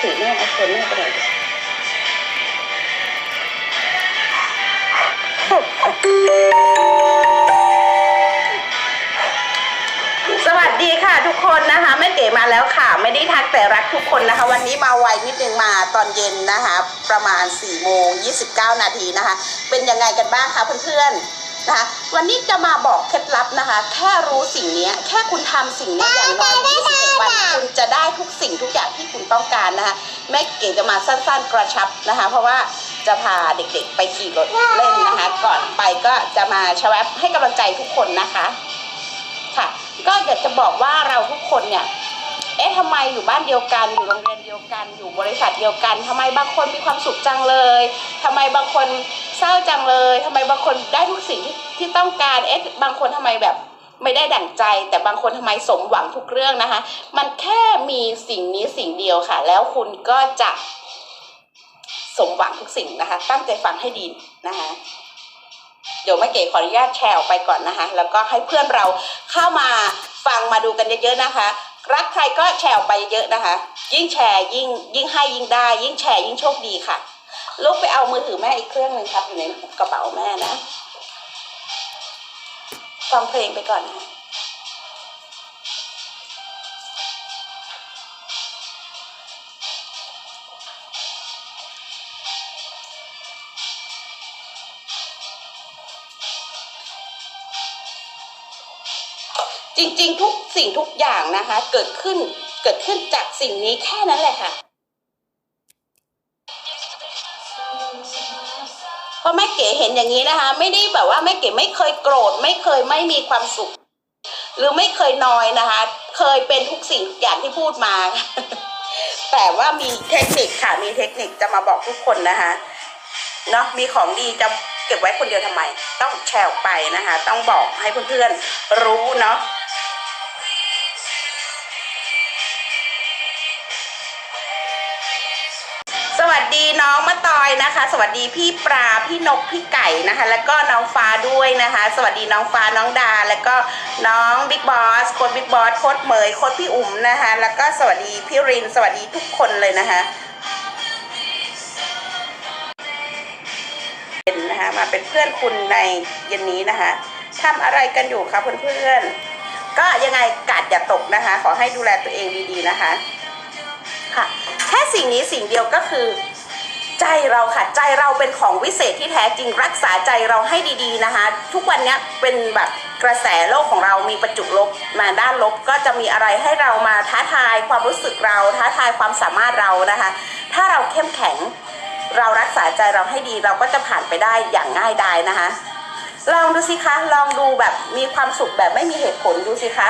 ถือแม่เอาคนแม่ไปไหนสวัสดีค่ะทุกคนนะคะแม่เก๋มาแล้วค่ะ ไม่ได้ทักแต่รักทุกคนนะคะ วันนี้มาไวนิดนึงมาตอนเย็นนะคะ ประมาณ4ี่โมงยีนาทีนะคะ เป็นยังไงกันบ้างคะเพื่อนๆ นะคะวันนี้จะมาบอกเคล็ดลับนะคะ แค่รู้สิ่งเนี้ยแค่คุณทำสิ่งเนี้ยอย่างน้อย21วันคุณจะได้ทุกสิ่งทุกอย่างที่คุณต้องการนะคะแม่เก๋จะมาสั้นๆกระชับนะคะ เพราะว่าจะพาเด็กๆไปขี่รถเล่นนะคะ ก่อนไปก็จะมาชวบให้กำลังใจทุกคนนะคะ ค่ะ ก็อยากจะบอกว่าเราทุกคนเนี่ย เอ๊ะทำไมอยู่บ้านเดียวกัน อยู่โรงเรียนเดียวกัน อยู่บริษัทเดียวกันทำไมบางคนมีความสุขจังเลยทำไมบางคนเศร้าจังเลยทำไมบางคนได้ทุกสิ่งที่ที่ต้องการ เอ๊ะบางคนทำไมแบบไม่ได้ดั่งใจ แต่บางคนทำไมสมหวังทุกเรื่องนะคะ มันแค่มีสิ่งนี้สิ่งเดียวค่ะ แล้วคุณก็จะสมหวังทุกสิ่งนะคะ ตั้งใจฟังให้ดีนะคะเดี๋ยวแม่เก๋ขออนุญาตแชร์ออกไปก่อนนะคะ แล้วก็ให้เพื่อนเราเข้ามาฟังมาดูกันเยอะๆนะคะ รักใครก็แชร์ออกไปเยอะนะคะ ยิ่งแชร์ยิ่งยิ่งให้ยิ่งได้ ยิ่งแชร์ยิ่งโชคดีค่ะลูกไปเอามือถือแม่อีกเครื่องหนึ่งครับอยู่ในกระเป๋าแม่นะฟังเพลงไปก่อนนะ จริงๆ ทุกสิ่งทุกอย่างนะคะ เกิดขึ้นเกิดขึ้นจากสิ่งนี้แค่นั้นแหละค่ะเพราะแม่เก๋เห็นอย่างนี้นะคะ ไม่ได้แบบว่าแม่เก๋ไม่เคยโกรธ ไม่เคยไม่มีความสุข หรือไม่เคยนอยนะคะ เคยเป็นทุกสิ่งทุกอย่างที่พูดมา แต่ว่ามีเทคนิคค่ะ มีเทคนิคจะมาบอกทุกคนนะคะเนาะมีของดีจะเก็บไว้คนเดียวทำไม ต้องแชร์ออกไปนะคะ ต้องบอกให้เพื่อนๆรู้เนาะ สวัสดีน้องมะตอยนะคะ สวัสดีพี่ปลาพี่นกพี่ไก่นะคะ แล้วก็น้องฟ้าด้วยนะคะ สวัสดีน้องฟ้าน้องดา แล้วก็น้องบิ๊กบอสโค้ดบิ๊กบอสโค้ดเหมยโค้ดพี่อุ๋มนะคะ แล้วก็สวัสดีพี่ริน สวัสดีทุกคนเลยนะคะเป็นนะคะมาเป็นเพื่อนคุณในเย็นนี้นะคะทำอะไรกันอยู่คะเพื่อนๆก็ยังไงกาดอย่าตกนะคะ ขอให้ดูแลตัวเองดีๆนะคะค่ะแค่สิ่งนี้สิ่งเดียวก็คือ ใจเราค่ะ ใจเราเป็นของวิเศษที่แท้จริงรักษาใจเราให้ดีๆนะคะ ทุกวันนี้เป็นแบบกระแสโลกของเรามีประจุลบมาด้านลบก็จะมีอะไรให้เรามาท้าทายความรู้สึกเราท้าทายความสามารถเรานะคะ ถ้าเราเข้มแข็ง เรารักษาใจเราให้ดีเราก็จะผ่านไปได้อย่างง่ายดายนะคะ ลองดูสิคะลองดูแบบมีความสุขแบบไม่มีเหตุผลดูสิคะ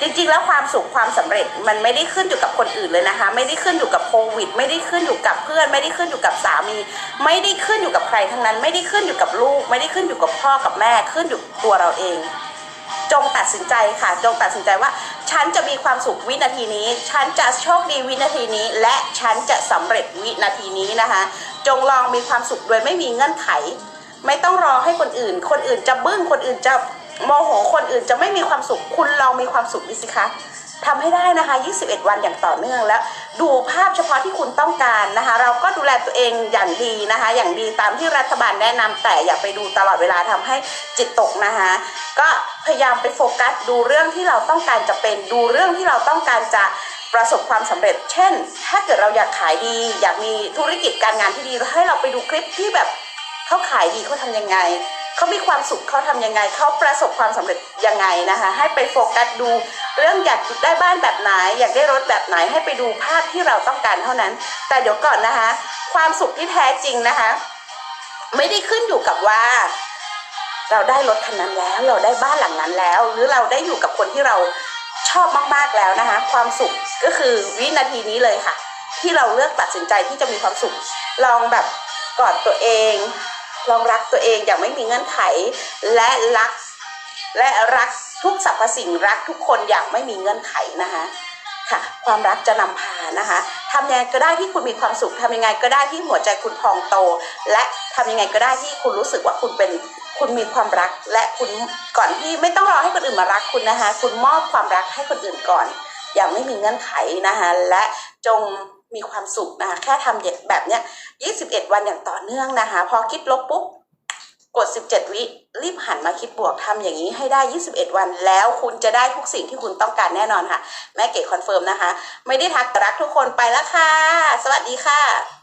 จริงๆ แล้วความสุขความสำเร็จมันไม่ได้ขึ้นอยู่กับคนอื่นเลยนะคะ ไม่ได้ขึ้นอยู่กับโควิด ไม่ได้ขึ้นอยู่กับเพื่อน ไม่ได้ขึ้นอยู่กับสามี ไม่ได้ขึ้นอยู่กับใครทั้งนั้น ไม่ได้ขึ้นอยู่กับลูก ไม่ได้ขึ้นอยู่กับพ่อกับแม่ขึ้นอยู่ตัวเราเอง จงตัดสินใจค่ะ จงตัดสินใจว่า ฉันจะมีความสุขวินาทีนี้ ฉันจะโชคดีวินาทีนี้ และฉันจะสำเร็จวินาทีนี้นะคะ จงลองมีความสุขโดยไม่มีเงื่อนไข ไม่ต้องรอให้คนอื่น คนอื่นจะบึ้งคนอื่นจะ โมโหคนอื่นจะไม่มีความสุข คุณลองมีความสุขดิสิคะทำให้ได้นะคะ 21 วันอย่างต่อเนื่องแล้ว ดูภาพเฉพาะที่คุณต้องการนะคะ เราก็ดูแลตัวเองอย่างดีนะคะ อย่างดีตามที่รัฐบาลแนะนำแต่อย่าไปดูตลอดเวลาทำให้จิตตกนะคะ ก็พยายามไปโฟกัสดูเรื่องที่เราต้องการจะเป็นดูเรื่องที่เราต้องการจะประสบความสำเร็จ เช่น ถ้าเกิดเราอยากขายดี อยากมีธุรกิจการงานที่ดีให้เราไปดูคลิปที่แบบเขาขายดีเขาทำยังไง เขามีความสุขเขาทำยังไงเขาประสบความสำเร็จยังไงนะคะให้ไปโฟกัสดูเรื่องอยากได้บ้านแบบไหน อยากได้รถแบบไหนให้ไปดูภาพที่เราต้องการเท่านั้น แต่เดี๋ยวก่อนนะคะ ความสุขที่แท้จริงนะคะ ไม่ได้ขึ้นอยู่กับว่า เราได้รถคันนั้นแล้ว เราได้บ้านหลังนั้นแล้ว หรือเราได้อยู่กับคนที่เราชอบมากๆแล้วนะคะ ความสุขก็คือวินาทีนี้เลยค่ะ ที่เราเลือกตัดสินใจที่จะมีความสุขลองแบบกอดตัวเอง ลองรักตัวเองอย่างไม่มีเงื่อนไข และรักและรักทุกสรรพสิ่งรักทุกคนอย่างไม่มีเงื่อนไขนะคะค่ะความรักจะนำพานะคะทำยังไงก็ได้ที่คุณมีความสุขทำยังไงก็ได้ที่หัวใจคุณพองโต และทำยังไงก็ได้ที่คุณรู้สึกว่าคุณเป็นคุณมีความรัก และคุณก่อนที่ไม่ต้องรอให้คนอื่นมารักคุณนะคะ คุณมอบความรักให้คนอื่นก่อน อย่างไม่มีเงื่อนไขนะคะและจง มีความสุขนะคะแค่ทำแบบเนี้ย21วันอย่างต่อเนื่องนะคะ พอคิดลบปุ๊บกด 17 วิรีบหันมาคิดบวกทำอย่างนี้ให้ได้ 21 วัน แล้วคุณจะได้ทุกสิ่งที่คุณต้องการแน่นอนค่ะ แม่เก๋คอนเฟิร์มนะคะ ไม่ได้ทักรักทุกคนไปแล้วค่ะ สวัสดีค่ะ